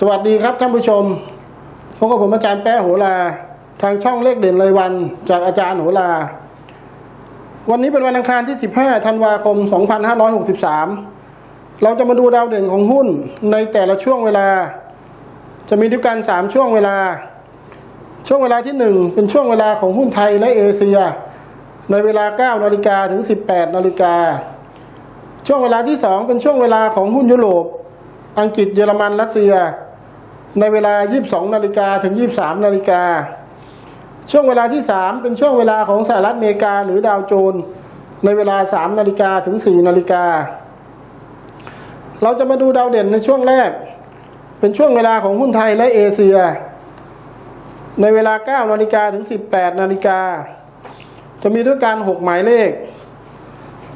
สวัสดีครับท่านผู้ชมพบกับผมอาจารย์แป๊ะโหราทางช่องเลขเด่นรายวันจากอาจารย์โหราวันนี้เป็นวันอังคารที่ 15 ธันวาคม 2563 เราจะมาดูดาวเด่นของหุ้นในแต่ละช่วงเวลา จะมีด้วยกัน 3 ช่วงเวลา ช่วงเวลาที่ 1 เป็นช่วงเวลาของหุ้นไทยและเอเชีย ในเวลา 9 นาฬิกาถึง 18 นาฬิกา ช่วงเวลาที่ 2 เป็นช่วงเวลาของหุ้นยุโรป อังกฤษ เยอรมัน รัสเซีย ในเวลา 22 นาฬิกาถึง 23 นาฬิกา ช่วงเวลาที่ 3 เป็นช่วงเวลาของสหรัฐอเมริกาหรือดาวโจน ในเวลา 3 นาฬิกาถึง 4 นาฬิกา เราจะมาดูดาวเด่นในช่วงแรก เป็นช่วงเวลาของหุ้นไทยและเอเชีย ในเวลา 9 นาฬิกาถึง 18 นาฬิกา จะมีด้วยกัน6หมายเลข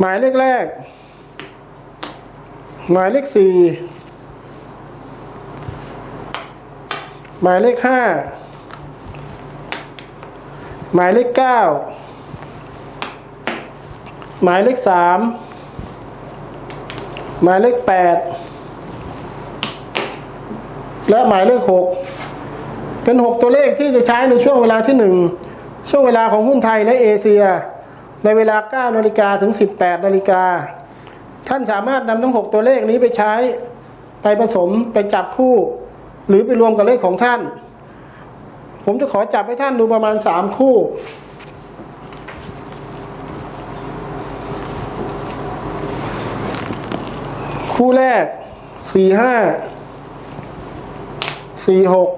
หมายเลขแรก หมายเลขสี่ หมายเลขห้าหมายเลขเก้าหมายเลขสามหมายเลขแปดและหมายเลขหกเป็นหกตัวเลขที่จะใช้ในช่วงเวลาที่หนึ่งช่วงเวลาของหุ้นไทยและเอเชีย ในเวลา9นาฬิกาถึง 18นาฬิกาท่านสามารถนำทั้งหกตัวเลขนี้ไปใช้ ไปผสมไปจับคู่ หรือไปรวมกับเลขของท่าน ผมจะขอจับให้ท่านดูประมาณสามคู่ คู่แรกสี่ห้าสี่หก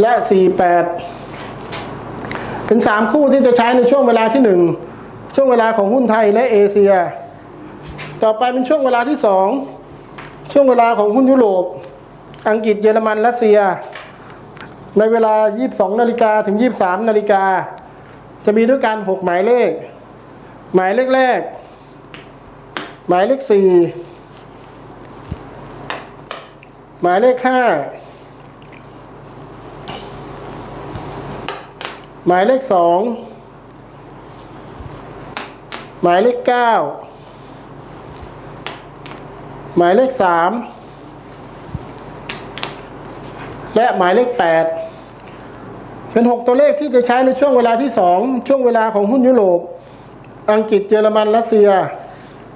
และสี่แปดเป็นสามคู่ที่จะใช้ในช่วงเวลาที่หนึ่งช่วงเวลาของหุ้นไทยและเอเชีย ต่อไปเป็นช่วงเวลาที่สอง ช่วงเวลาของหุ้นยุโรป อังกฤษเยอรมันรัสเซีย ในเวลา 22 นาฬิกาถึง 23 นาฬิกา จะมีด้วยกัน 6 หมายเลข หมายเลขแรก หมายเลขสี่หมายเลขห้าหมายเลขสองหมายเลขเก้า หมายเลขสามและหมายเลขแปดเป็นหกตัวเลขที่จะใช้ในช่วงเวลาที่สองช่วงเวลาของหุ้นยุโรป อังกฤษเยอรมันรัสเซีย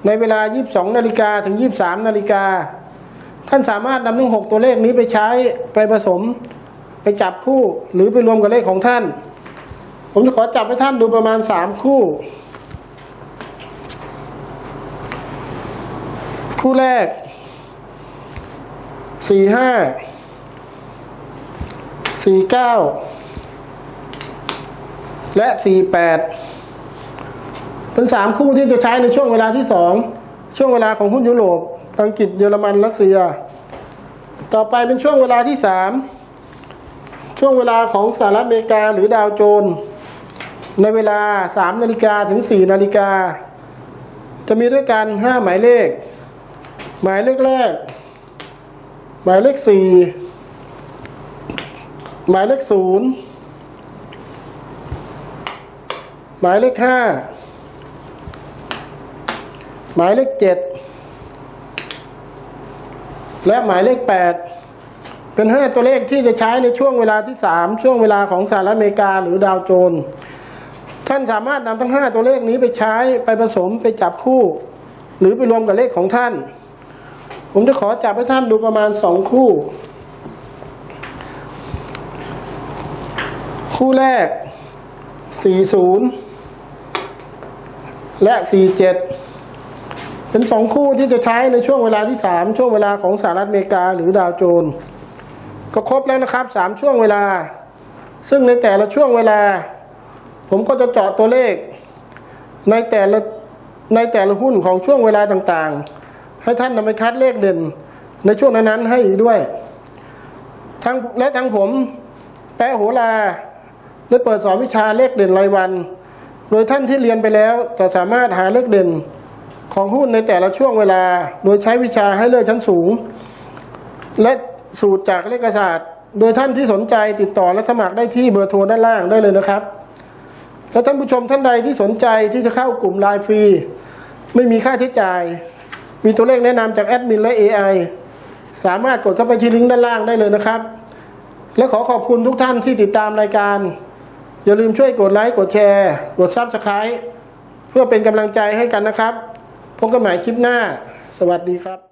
ในเวลา 22นาฬิกาถึง 23นาฬิกาท่านสามารถนำทั้งหกตัวเลขนี้ไปใช้ไปผสมไปจับคู่หรือไปรวมกับเลขของท่าน ผมจะขอจับให้ท่านดูประมาณสามคู่ คู่แรกสี่ห้าสี่เก้าและสี่แปดเป็นสามคู่ที่จะใช้ในช่วงเวลาที่สองช่วงเวลาของหุ้นยุโรป อังกฤษเยอรมันรัสเซีย ต่อไปเป็นช่วงเวลาที่สามช่วงเวลาของสหรัฐอเมริกาหรือดาวโจนส์ในเวลาสามนาฬิกาถึงสี่นาฬิกาจะมีด้วยกันห้าหมายเลข หมายเลขแรก หมายเลขสี่หมายเลขศูนย์หมายเลขห้าหมายเลขเจ็ดและหมายเลขแปดเป็นห้าตัวเลขที่จะใช้ในช่วงเวลาที่สามช่วงเวลาของสหรัฐอเมริกาหรือดาวโจนส์ท่านสามารถนำทั้งห้าตัวเลขนี้ไปใช้ไปผสมไปจับคู่ หรือไปรวมกับเลขของท่าน ผมจะขอจับให้ท่านดูประมาณสองคู่ คู่แรก 40 และ 47 เป็นสองคู่ที่จะใช้ในช่วงเวลาที่ 3 ช่วงเวลาของสหรัฐอเมริกาหรือดาวโจนส์ก็ครบแล้วนะครับ 3 ช่วงเวลา ซึ่งในแต่ละช่วงเวลา ผมก็จะเจาะตัวเลข ในแต่ละในแต่ละหุ้นของช่วงเวลาต่างๆ ให้ท่านนำไปคัดเลขเด่น ในช่วงนั้นๆให้อีกด้วยทั้งและทั้งผม แปะโหราได้เปิดสอนวิชาเลขเด่นรายวัน โดยท่านที่เรียนไปแล้วจะสามารถหาเลขเด่นของหุ้นในแต่ละช่วงเวลา โดยใช้วิชาให้เลือกชั้นสูง และสูตรจากเลขศาสตร์ โดยท่านที่สนใจติดต่อและสมัครได้ที่เบอร์โทรด้านล่างได้เลยนะครับ และท่านผู้ชมท่านใดที่สนใจที่จะเข้ากลุ่มไลน์ฟรี ไม่มีค่าใช้จ่าย มีตัวเลขแนะนำจากแอดมินและ AI สามารถกดเข้าไปที่ลิงก์ด้านล่างได้เลยนะครับ และขอขอบคุณทุกท่านที่ติดตามรายการ อย่าลืมช่วยกดไลค์ กดแชร์ กดซับสไคร b ์เพื่อเป็นกำลังใจให้กันนะครับ พบกันใหม่คลิปหน้า สวัสดีครับ